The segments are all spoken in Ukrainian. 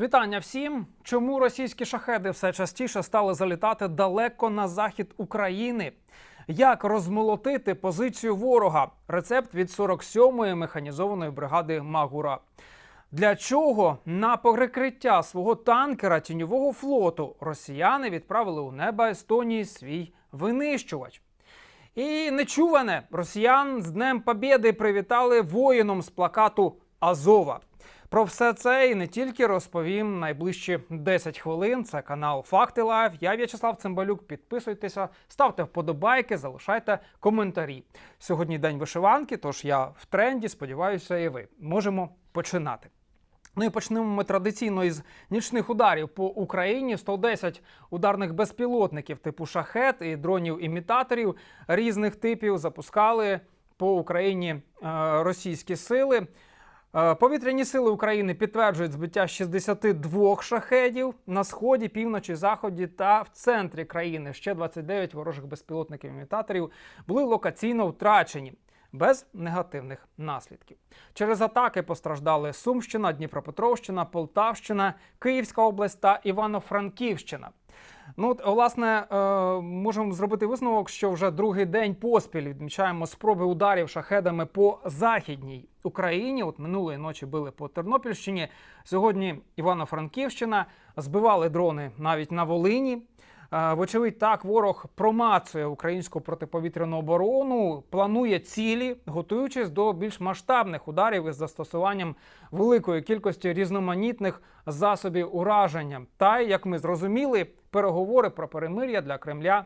Вітання всім. Чому російські шахеди все частіше стали залітати далеко на захід України? Як розмолотити позицію ворога? Рецепт від 47-ї механізованої бригади Магура. Для чого на перекриття свого танкера тіньового флоту росіяни відправили у небо Естонії свій винищувач? І нечуване росіян з Днем Побєди привітали воїном з плакату Азова. Про все це і не тільки розповім найближчі 10 хвилин. Це канал Факти Лайв. Я В'ячеслав Цимбалюк. Підписуйтеся, ставте вподобайки, залишайте коментарі. Сьогодні день вишиванки, тож я в тренді. Сподіваюся, і ви можемо починати. Ну і почнемо ми традиційно із нічних ударів по Україні. 110 ударних безпілотників типу шахет і дронів-імітаторів різних типів запускали по Україні е, російські сили. Е, Повітряні сили України підтверджують збиття 62 шахедів на сході, півночі, заході та в центрі країни. Ще 29 ворожих безпілотників-імітаторів були локаційно втрачені. Без негативних наслідків через атаки постраждали Сумщина, Дніпропетровщина, Полтавщина, Київська область та Івано-Франківщина. Ну, от, власне, е, можемо зробити висновок, що вже другий день поспіль відмічаємо спроби ударів шахедами по західній Україні. От минулої ночі били по Тернопільщині. Сьогодні Івано-Франківщина збивали дрони навіть на Волині. Вочевидь, так ворог промацує українську протиповітряну оборону, планує цілі, готуючись до більш масштабних ударів із застосуванням великої кількості різноманітних засобів ураження. Та як ми зрозуміли, переговори про перемир'я для Кремля.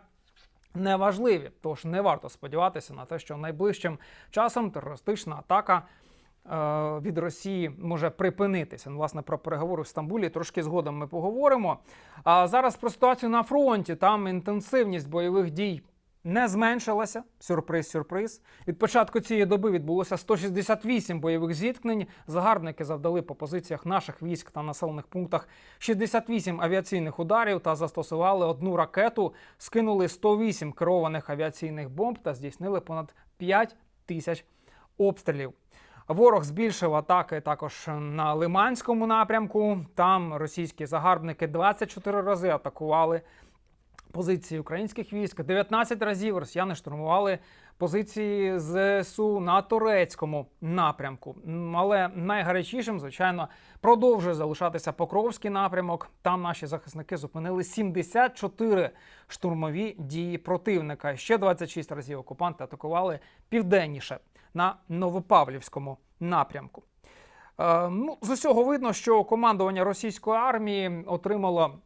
Неважливі, тож не варто сподіватися на те, що найближчим часом терористична атака від Росії може припинитися. Ну, власне, про переговори в Стамбулі трошки згодом ми поговоримо. А зараз про ситуацію на фронті. Там інтенсивність бойових дій не зменшилася. Сюрприз, сюрприз. Від початку цієї доби відбулося 168 бойових зіткнень. Загарбники завдали по позиціях наших військ та населених пунктах 68 авіаційних ударів та застосували одну ракету, скинули 108 керованих авіаційних бомб та здійснили понад 5 тисяч обстрілів. Ворог збільшив атаки також на Лиманському напрямку. Там російські загарбники 24 рази атакували позиції українських військ. 19 разів росіяни штурмували позиції ЗСУ на турецькому напрямку. Але найгарячішим, звичайно, продовжує залишатися Покровський напрямок. Там наші захисники зупинили 74 штурмові дії противника. Ще 26 разів окупанти атакували південніше на Новопавлівському напрямку. Е, ну, з усього видно, що командування російської армії отримало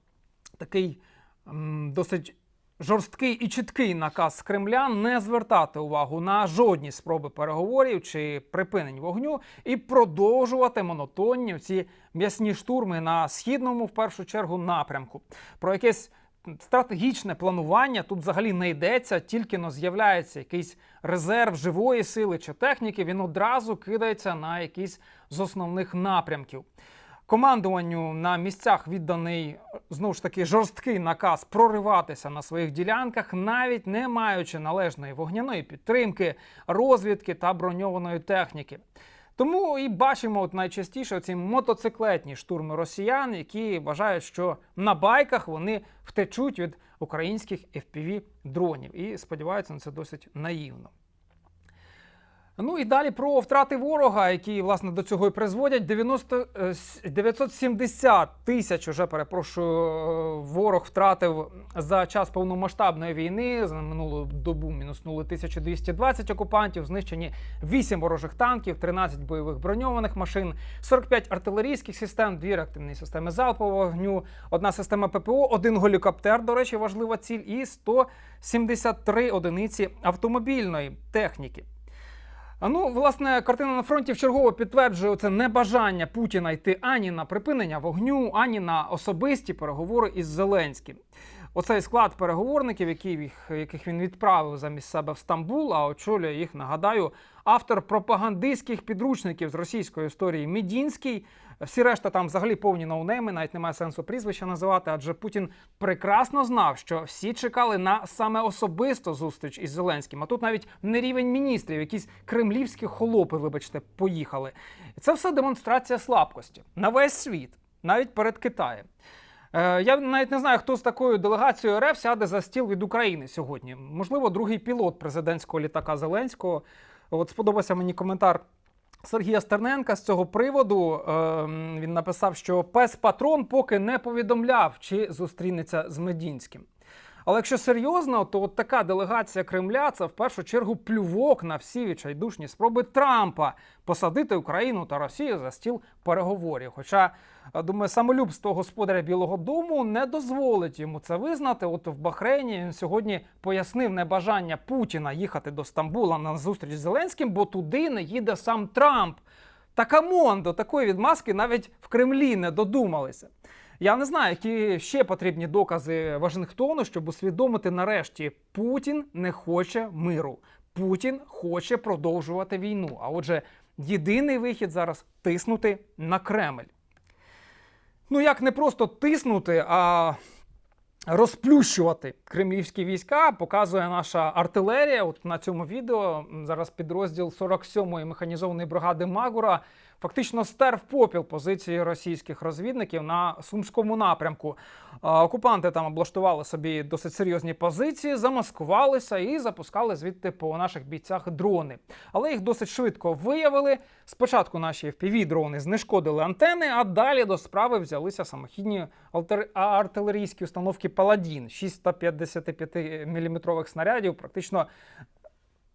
такий м, досить жорсткий і чіткий наказ Кремля не звертати увагу на жодні спроби переговорів чи припинень вогню і продовжувати монотонні ці м'ясні штурми на східному, в першу чергу, напрямку. Про якесь стратегічне планування тут взагалі не йдеться, тільки но з'являється якийсь резерв живої сили чи техніки, він одразу кидається на якийсь з основних напрямків. Командуванню на місцях відданий знову ж таки жорсткий наказ прориватися на своїх ділянках, навіть не маючи належної вогняної підтримки, розвідки та броньованої техніки. Тому і бачимо от найчастіше ці мотоциклетні штурми росіян, які вважають, що на байках вони втечуть від українських fpv дронів і сподіваються на це досить наївно. Ну і далі про втрати ворога, які власне до цього і призводять. 90, е, с- 970 тисяч уже перепрошую, е, ворог втратив за час повномасштабної війни. За минулу добу мінуснули 1220 окупантів, знищені 8 ворожих танків, 13 бойових броньованих машин, 45 артилерійських систем, 2 реактивні системи залпового вогню, одна система ППО, один гелікоптер, до речі, важлива ціль, і 173 одиниці автомобільної техніки. А ну, власне, картина на фронті вчергово підтверджує це небажання Путіна йти ані на припинення вогню, ані на особисті переговори із Зеленським. Оцей склад переговорників, який, яких він відправив замість себе в Стамбул, а очолює їх, нагадаю, автор пропагандистських підручників з російської історії Медінський. Всі решта там взагалі повні ноунейми, навіть немає сенсу прізвища називати, адже Путін прекрасно знав, що всі чекали на саме особисту зустріч із Зеленським. А тут навіть не рівень міністрів, якісь кремлівські холопи, вибачте, поїхали. Це все демонстрація слабкості на весь світ. навіть перед Китаєм. Е, Я навіть не знаю, хто з такою делегацією РФ сяде за стіл від України сьогодні. Можливо, другий пілот президентського літака Зеленського. От сподобався мені коментар Сергія Стерненка з цього приводу. Ем, Він написав, що пес патрон поки не повідомляв, чи зустрінеться з Медінським. Але якщо серйозно, то от така делегація Кремля це в першу чергу плювок на всі відчайдушні спроби Трампа посадити Україну та Росію за стіл переговорів. Хоча, е, думаю, самолюбство господаря Білого Дому не дозволить йому це визнати. От в Бахрейні він сьогодні пояснив небажання Путіна їхати до Стамбула на зустріч з Зеленським, бо туди не їде сам Трамп. Та камон, до такої відмазки навіть в Кремлі не додумалися. Я не знаю, які ще потрібні докази Вашингтону, щоб усвідомити нарешті, Путін не хоче миру. Путін хоче продовжувати війну. А отже, єдиний вихід зараз тиснути на Кремль. Ну як не просто тиснути, а розплющувати кремлівські війська, показує наша артилерія. От на цьому відео зараз підрозділ 47-ї механізованої бригади Магура фактично стер в попіл позиції російських розвідників на сумському напрямку. Окупанти там облаштували собі досить серйозні позиції, замаскувалися і запускали звідти по наших бійцях дрони. Але їх досить швидко виявили. Спочатку наші FPV-дрони знешкодили антени, а далі до справи взялися самохідні артилерійські установки Паладін 655 мм снарядів, практично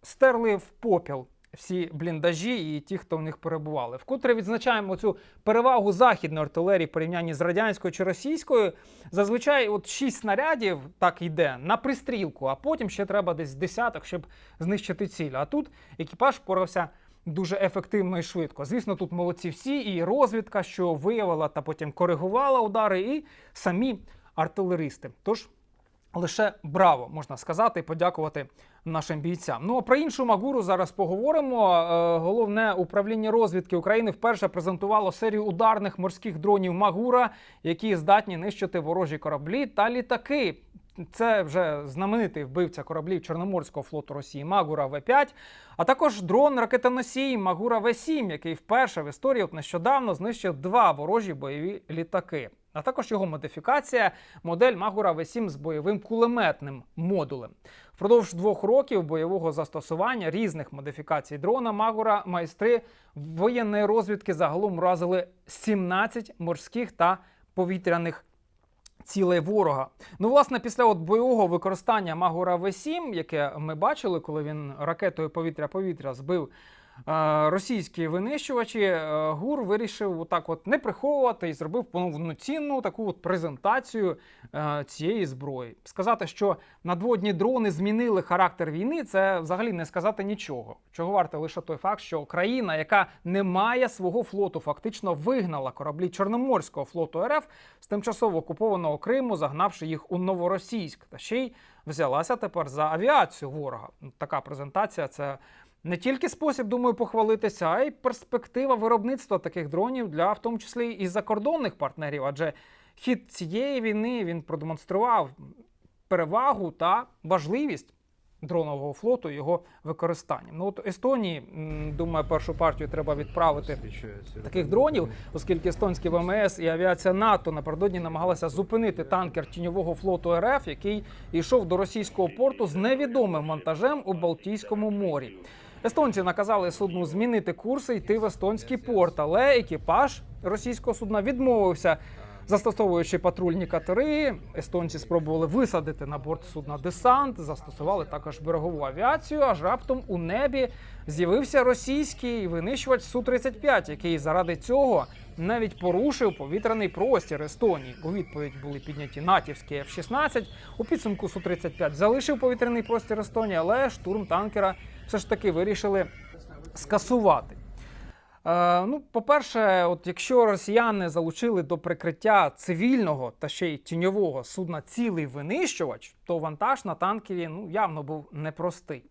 стерли в попіл всі бліндажі і ті, хто в них перебували. Вкотре відзначаємо цю перевагу західної артилерії в порівнянні з радянською чи російською. Зазвичай, от 6 снарядів так йде на пристрілку, а потім ще треба десь десяток, щоб знищити ціль. А тут екіпаж впорався. Дуже ефективно і швидко. Звісно, тут молодці всі, і розвідка, що виявила та потім коригувала удари, і самі артилеристи. Тож лише браво, можна сказати, подякувати нашим бійцям. Ну а про іншу Магуру зараз поговоримо. Е, Головне управління розвідки України вперше презентувало серію ударних морських дронів Магура, які здатні нищити ворожі кораблі та літаки. Це вже знаменитий вбивця кораблів Чорноморського флоту Росії Магура В5, а також дрон ракетоносій Магура В7, який вперше в історії от нещодавно знищив два ворожі бойові літаки. А також його модифікація модель Магура В7 з бойовим кулеметним модулем. Впродовж двох років бойового застосування різних модифікацій дрона Магура майстри воєнної розвідки загалом вразили 17 морських та повітряних цілей ворога. Ну, власне, після от бойового використання Магура В7, яке ми бачили, коли він ракетою повітря-повітря збив російські винищувачі, е, ГУР вирішив отак от не приховувати і зробив повноцінну таку от презентацію е, цієї зброї. Сказати, що надводні дрони змінили характер війни, це взагалі не сказати нічого. Чого варте лише той факт, що країна, яка не має свого флоту, фактично вигнала кораблі Чорноморського флоту РФ з тимчасово окупованого Криму, загнавши їх у Новоросійськ, та ще й взялася тепер за авіацію ворога. Ну, Така презентація це. Не тільки спосіб, думаю, похвалитися, а й перспектива виробництва таких дронів для в тому числі і закордонних партнерів. Адже хід цієї війни він продемонстрував перевагу та важливість дронового флоту його використання. Ну от Естонії, думаю, першу партію треба відправити таких дронів, оскільки естонські ВМС і авіація НАТО напередодні намагалися зупинити танкер тіньового флоту РФ, який йшов до російського порту з невідомим вантажем у Балтійському морі. Естонці наказали судну змінити курс і йти в естонський порт, але екіпаж російського судна відмовився. Застосовуючи патрульні катери, естонці спробували висадити на борт судна десант, застосували також берегову авіацію. Аж раптом у небі з'явився російський винищувач Су-35, який заради цього навіть порушив повітряний простір Естонії. У відповідь були підняті натівські F-16. У підсумку Су-35 залишив повітряний простір Естонії, але штурм танкера все ж таки вирішили скасувати. Е, ну, по-перше, от якщо росіяни залучили до прикриття цивільного та ще й тіньового судна цілий винищувач, то вантаж на танкері ну, явно був непростий.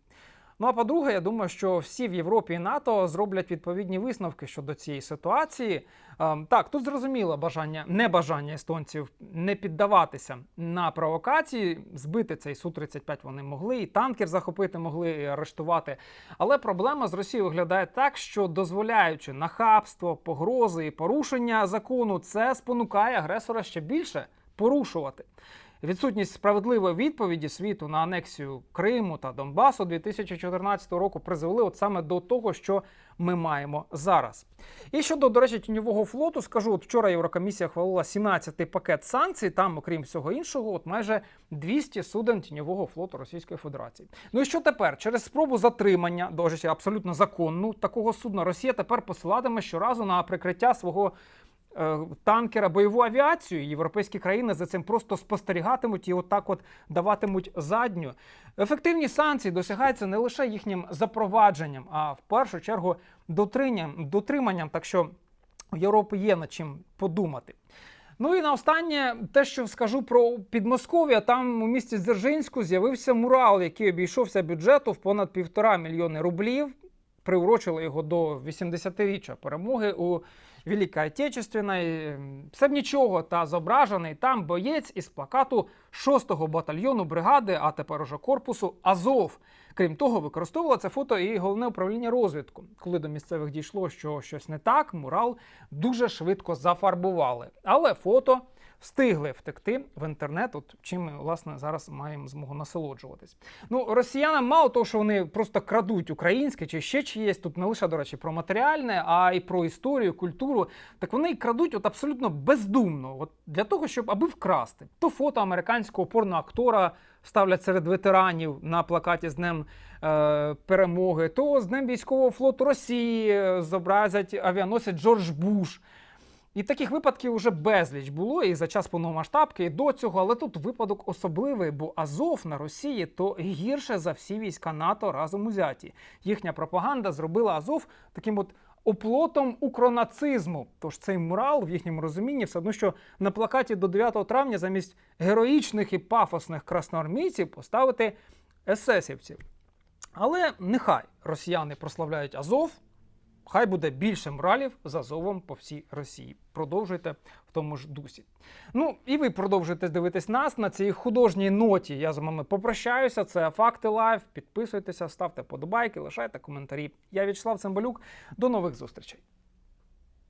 Ну а по-друге, я думаю, що всі в Європі і НАТО зроблять відповідні висновки щодо цієї ситуації. Ем, Так, тут зрозуміло бажання, небажання естонців не піддаватися на провокації. Збити цей су 35 вони могли, і танкер захопити могли, і арештувати. Але проблема з Росією виглядає так, що дозволяючи нахабство, погрози і порушення закону, це спонукає агресора ще більше порушувати. Відсутність справедливої відповіді світу на анексію Криму та Донбасу 2014 року призвели от саме до того, що ми маємо зараз. І щодо, до речі, тіньового флоту, скажу, от вчора Єврокомісія хвалила 17-й пакет санкцій. Там, окрім всього іншого, от майже 200 суден тіньового флоту Російської Федерації. Ну і що тепер? Через спробу затримання, до речі, абсолютно законну такого судна, Росія тепер посилатиме щоразу на прикриття свого танкера бойову авіацію. Європейські країни за цим просто спостерігатимуть і отак от даватимуть задню. Ефективні санкції досягаються не лише їхнім запровадженням, а в першу чергу дотриманням. дотриманням. Так що у Європи є над чим подумати. Ну і на останнє те, що скажу про Підмосков'я, там у місті Дзержинську з'явився мурал, який обійшовся бюджету в понад півтора мільйони рублів. Приурочили його до 80-річчя перемоги у Великій отечественна, Все б нічого, та зображений там боєць із плакату 6-го батальйону бригади, а тепер уже корпусу Азов. Крім того, використовувало це фото і головне управління розвідку. Коли до місцевих дійшло, що щось не так, мурал дуже швидко зафарбували. Але фото встигли втекти в інтернет, от чим ми власне зараз маємо змогу насолоджуватись. Ну, росіянам мало того, що вони просто крадуть українське чи ще чиєсь, тут не лише, до речі, про матеріальне, а й про історію, культуру. Так вони крадуть от абсолютно бездумно, от для того, щоб аби вкрасти. То фото американського порноактора ставлять серед ветеранів на плакаті з Днем е, перемоги, то з Днем військового флоту Росії е, зобразять авіаносець Джордж Буш. І таких випадків вже безліч було і за час повномасштабки, і до цього. Але тут випадок особливий, бо Азов на Росії то гірше за всі війська НАТО разом узяті. Їхня пропаганда зробила Азов таким от оплотом укронацизму. Тож цей мурал в їхньому розумінні все одно, що на плакаті до 9 травня замість героїчних і пафосних красноармійців поставити есесівців. Але нехай росіяни прославляють Азов. Хай буде більше муралів з Азовом по всій Росії. Продовжуйте в тому ж дусі. Ну і ви продовжуєте дивитись нас на цій художній ноті. Я з вами попрощаюся. Це факти лайв. Підписуйтеся, ставте подобайки, лишайте коментарі. Я В'ячеслав Цимбалюк. До нових зустрічей.